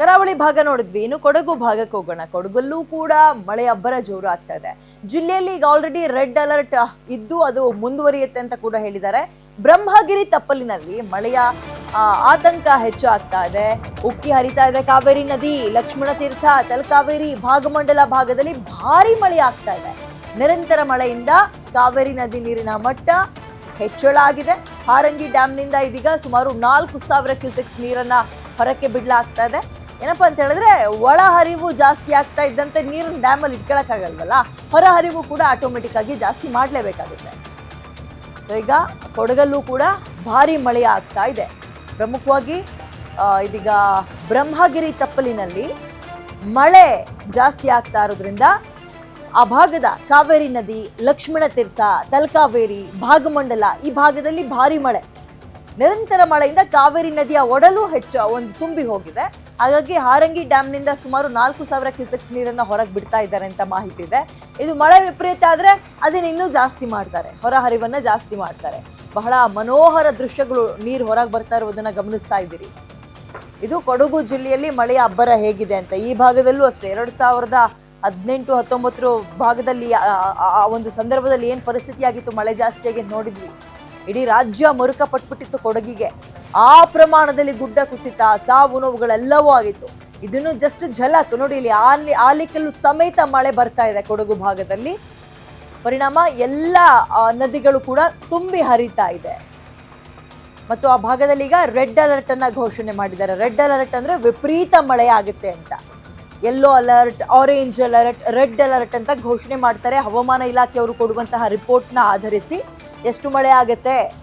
ಕರಾವಳಿ ಭಾಗ ನೋಡಿದ್ವಿ. ಇನ್ನು ಕೊಡಗು ಭಾಗಕ್ಕೆ ಹೋಗೋಣ. ಕೊಡಗಲ್ಲೂ ಕೂಡ ಮಳೆ ಅಬ್ಬರ ಜೋರು ಆಗ್ತಾ ಇದೆ ಜಿಲ್ಲೆಯಲ್ಲಿ ಈಗ ಆಲ್ರೆಡಿ ರೆಡ್ ಅಲರ್ಟ್ ಇದ್ದು ಅದು ಮುಂದುವರಿಯುತ್ತೆ ಅಂತ ಕೂಡ ಹೇಳಿದ್ದಾರೆ. ಬ್ರಹ್ಮಗಿರಿ ತಪ್ಪಲಿನಲ್ಲಿ ಮಳೆಯ ಆತಂಕ ಹೆಚ್ಚು ಆಗ್ತಾ ಇದೆ. ಉಕ್ಕಿ ಹರಿತಾ ಇದೆ ಕಾವೇರಿ ನದಿ. ಲಕ್ಷ್ಮಣ ತೀರ್ಥ, ತಲಕಾವೇರಿ, ಭಾಗಮಂಡಲ ಭಾಗದಲ್ಲಿ ಭಾರಿ ಮಳೆ ಆಗ್ತಾ ಇದೆ. ನಿರಂತರ ಮಳೆಯಿಂದ ಕಾವೇರಿ ನದಿ ನೀರಿನ ಮಟ್ಟ ಹೆಚ್ಚಳ ಆಗಿದೆ ಹಾರಂಗಿ ಡ್ಯಾಮ್ನಿಂದ ಇದೀಗ ಸುಮಾರು ನಾಲ್ಕು ಸಾವಿರ ಕ್ಯೂಸೆಕ್ಸ್ ನೀರನ್ನ ಹೊರಕ್ಕೆ ಬಿಡಲಾಗ್ತಾ ಇದೆ. ಏನಪ್ಪಾ ಅಂತ ಹೇಳಿದ್ರೆ, ಒಳ ಹರಿವು ಜಾಸ್ತಿ ಆಗ್ತಾ ಇದ್ದಂತೆ ನೀರನ್ನ ಡ್ಯಾಮಲ್ಲಿ ಇಟ್ಕೊಳಕ್ಕಾಗಲ್ವಲ್ಲ ಹೊರ ಹರಿವು ಕೂಡ ಆಟೋಮೆಟಿಕ್ ಆಗಿ ಜಾಸ್ತಿ ಮಾಡಲೇಬೇಕಾಗುತ್ತೆ. ಸೊ ಈಗ ಕೊಡಗಲ್ಲೂ ಕೂಡ ಭಾರಿ ಮಳೆ ಆಗ್ತಾ ಇದೆ. ಪ್ರಮುಖವಾಗಿ ಇದೀಗ ಬ್ರಹ್ಮಗಿರಿ ತಪ್ಪಲಿನಲ್ಲಿ ಮಳೆ ಜಾಸ್ತಿ ಆಗ್ತಾ ಇರೋದ್ರಿಂದ ಆ ಭಾಗದ ಕಾವೇರಿ ನದಿ, ಲಕ್ಷ್ಮಣ ತೀರ್ಥ, ತಲಕಾವೇರಿ, ಭಾಗಮಂಡಲ ಈ ಭಾಗದಲ್ಲಿ ಭಾರಿ ಮಳೆ. ನಿರಂತರ ಮಳೆಯಿಂದ ಕಾವೇರಿ ನದಿಯ ಒಡಲು ಹೆಚ್ಚು ಒಂದು ತುಂಬಿ ಹೋಗಿದೆ. ಹಾಗಾಗಿ ಹಾರಂಗಿ ಡ್ಯಾಮ್ನಿಂದ ಸುಮಾರು ನಾಲ್ಕು ಸಾವಿರ ಕ್ಯೂಸೆಕ್ಸ್ ನೀರನ್ನ ಹೊರಗೆ ಬಿಡ್ತಾ ಇದ್ದಾರೆ ಅಂತ ಮಾಹಿತಿ ಇದೆ. ಇದು ಮಳೆ ವಿಪರೀತ ಆದ್ರೆ ಅದನ್ನ ಇನ್ನೂ ಜಾಸ್ತಿ ಮಾಡ್ತಾರೆ. ಹೊರ ಹರಿವನ್ನ ಜಾಸ್ತಿ ಮಾಡ್ತಾರೆ. ಬಹಳ ಮನೋಹರ ದೃಶ್ಯಗಳು ನೀರು ಹೊರಗೆ ಬರ್ತಾ ಇರೋದನ್ನ ಗಮನಿಸ್ತಾ ಇದ್ದೀರಿ. ಇದು ಕೊಡಗು ಜಿಲ್ಲೆಯಲ್ಲಿ ಮಳೆಯ ಅಬ್ಬರ ಹೇಗಿದೆ ಅಂತ. ಈ ಭಾಗದಲ್ಲೂ ಅಷ್ಟೇ, ಎರಡು ಸಾವಿರದ ಹದಿನೆಂಟು, ಹತ್ತೊಂಬತ್ತರ ಭಾಗದಲ್ಲಿ ಆ ಒಂದು ಸಂದರ್ಭದಲ್ಲಿ ಏನು ಪರಿಸ್ಥಿತಿ ಆಗಿತ್ತು? ಮಳೆ ಜಾಸ್ತಿಯಾಗಿ ನೋಡಿದ್ವಿ. ಇಡೀ ರಾಜ್ಯ ಮರುಕ ಪಟ್ಬಿಟ್ಟಿತ್ತು ಕೊಡಗಿಗೆ. ಆ ಪ್ರಮಾಣದಲ್ಲಿ ಗುಡ್ಡ ಕುಸಿತ, ಸಾವು ನೋವುಗಳೆಲ್ಲವೂ ಆಗಿತ್ತು. ಇದನ್ನು ಜಸ್ಟ್ ಝಲಕ್ ನೋಡಿ ಇಲ್ಲಿ ಆಲಿ, ಆಲಿಕಲ್ಲು ಸಮೇತ ಮಳೆ ಬರ್ತಾ ಇದೆ ಕೊಡಗು ಭಾಗದಲ್ಲಿ. ಪರಿಣಾಮ ಎಲ್ಲ ನದಿಗಳು ಕೂಡ ತುಂಬಿ ಹರಿತಾ ಇದೆ. ಮತ್ತು ಆ ಭಾಗದಲ್ಲಿ ಈಗ ರೆಡ್ ಅಲರ್ಟ್ ಅನ್ನ ಘೋಷಣೆ ಮಾಡಿದ್ದಾರೆ. ರೆಡ್ ಅಲರ್ಟ್ ಅಂದ್ರೆ ವಿಪರೀತ ಮಳೆ ಆಗುತ್ತೆ ಅಂತ. Yellow alert orange alert red alert ಅಂತ ಘೋಷಣೆ ಮಾಡ್ತಾರೆ ಹವಾಮಾನ ಇಲಾಖೆಯವರು ಕೊಡುವಂತಹ ರಿಪೋರ್ಟ್ನ ಆಧರಿಸಿ. ಎಷ್ಟು ಮಳೆ ಆಗುತ್ತೆ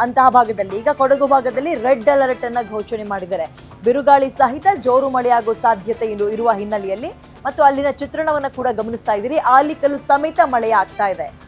ಅಂತಹ ಭಾಗದಲ್ಲಿ. ಈಗ ಕೊಡಗು ಭಾಗದಲ್ಲಿ ರೆಡ್ ಅಲರ್ಟ್ ಅನ್ನ ಘೋಷಣೆ ಮಾಡಿದ್ದಾರೆ. ಬಿರುಗಾಳಿ ಸಹಿತ ಜೋರು ಮಳೆಯಾಗುವ ಸಾಧ್ಯತೆ ಇರು- ಇರುವ ಹಿನ್ನೆಲೆಯಲ್ಲಿ. ಮತ್ತು ಅಲ್ಲಿನ ಚಿತ್ರಣವನ್ನು ಕೂಡ ಗಮನಿಸ್ತಾ ಇದ್ದೀರಿ. ಆಲಿಕಲ್ಲು ಸಮೇತ ಮಳೆಯಾಗ್ತಾ ಇದೆ.